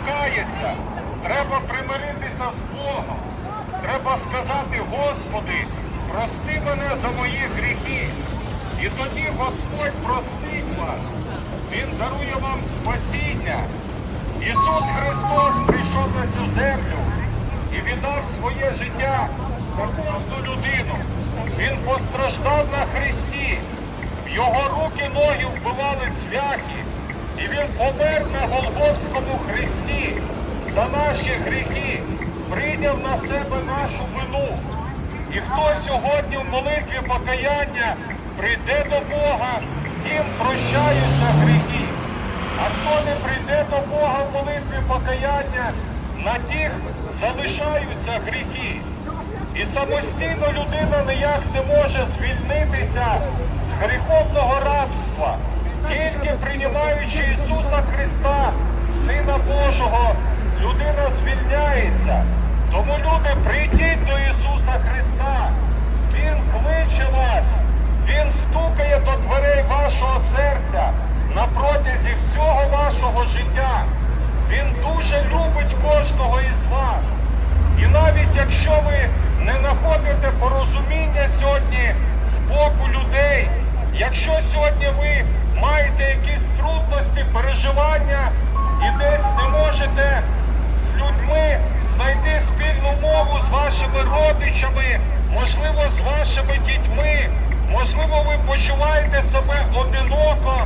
покаяться, треба примиритися з Богом. Треба сказати, Господи, прости мене за мої гріхи. І тоді Господь простить вас. Він дарує вам спасіння. Ісус Христос прийшов на цю землю і віддав своє життя за кожну людину. Він постраждав на Христі. В його руки ноги вбивали цвяхи. І він помер на Голгофському хресті за наші гріхи, прийняв на себе нашу вину. І хто сьогодні в молитві покаяння прийде до Бога, тим прощаються гріхи. А хто не прийде до Бога в молитві покаяння, на тих залишаються гріхи. І самостійно людина ніяк не може звільнитися з гріховного рабства, тільки приймаючи Ісуса Христа, Сина Божого, людина звільняється. Тому люди, прийдіть до Ісуса Христа. Він кличе вас, Він стукає до дверей вашого серця на протязі всього вашого життя. Він дуже любить кожного із вас. І навіть якщо ви не знаходите порозуміння сьогодні з боку людей, якщо сьогодні ви маєте якісь трудності, переживання і десь не можете з людьми знайти спільну мову з вашими родичами, можливо, з вашими дітьми, можливо, ви почуваєте себе одиноко,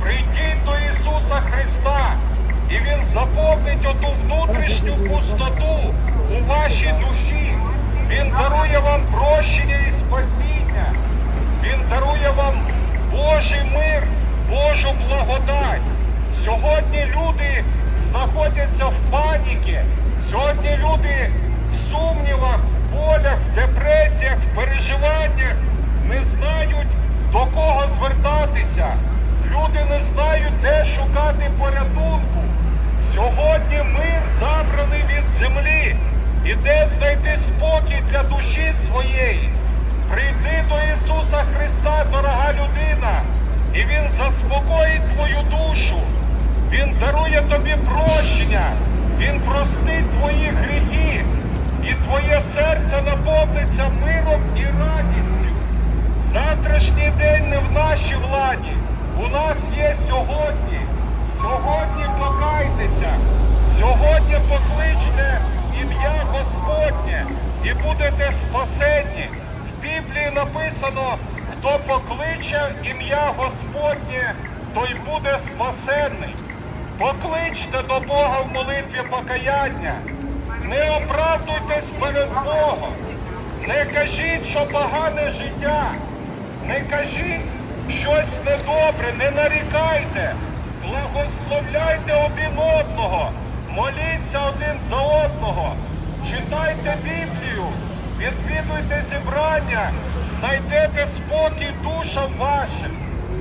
прийдіть до Ісуса Христа. І Він заповнить оту внутрішню пустоту у вашій душі. Він дарує вам прощення і спасіння. Він дарує вам Божий мир, Божу благодать. Сьогодні люди знаходяться в паніки. Сьогодні люди в сумнівах, в болях, в депресіях, в переживаннях не знають до кого звертатися. Люди не знають, де шукати порятунку. Сьогодні мир забраний від землі. І де знайти спокій для душі своєї. Прийди до Ісуса Христа, дорога людина, і Він заспокоїть твою душу. Він дарує тобі прощення, Він простить твої гріхи, і твоє серце наповниться миром і радістю. Завтрашній день не в нашій владі. У нас є сьогодні. Сьогодні покайтеся. Сьогодні покличте ім'я Господнє і будете спасені. В Біблії написано, хто покличе ім'я Господнє, той буде спасенний. Покличте до Бога в молитві покаяння. Не оправдуйтесь перед Богом. Не кажіть, що погане життя. Не кажіть щось недобре, не нарікайте. Читайте Біблію, відвідуйте зібрання, знайдете спокій душам вашим.